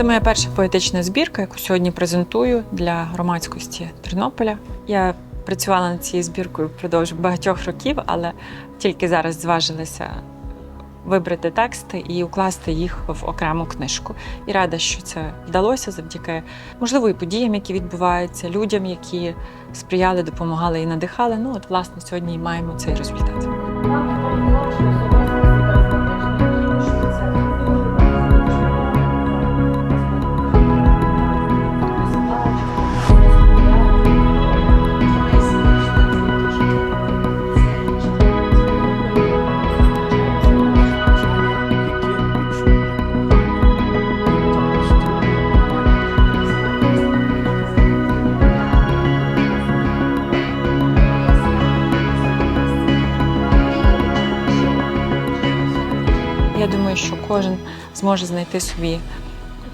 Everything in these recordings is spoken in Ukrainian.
Це моя перша поетична збірка, яку сьогодні презентую для громадськості Тернополя. Я працювала над цією збіркою впродовж багатьох років, але тільки зараз зважилася вибрати тексти і укласти їх в окрему книжку. І рада, що це вдалося завдяки можливо і подіям, які відбуваються, людям, які сприяли, допомагали і надихали. Ну от власне сьогодні і маємо цей результат. Я думаю, що кожен зможе знайти собі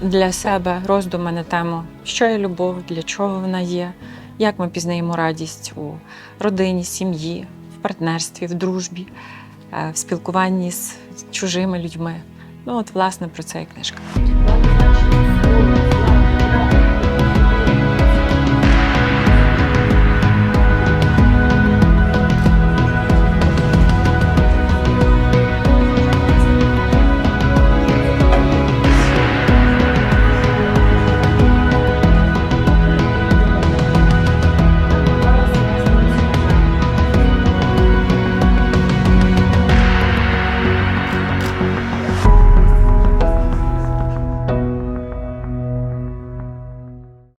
для себе роздуми на тему, що є любов, для чого вона є, як ми пізнаємо радість у родині, сім'ї, в партнерстві, в дружбі, е, в спілкуванні з чужими людьми. Ну, от, власне, про це і книжка.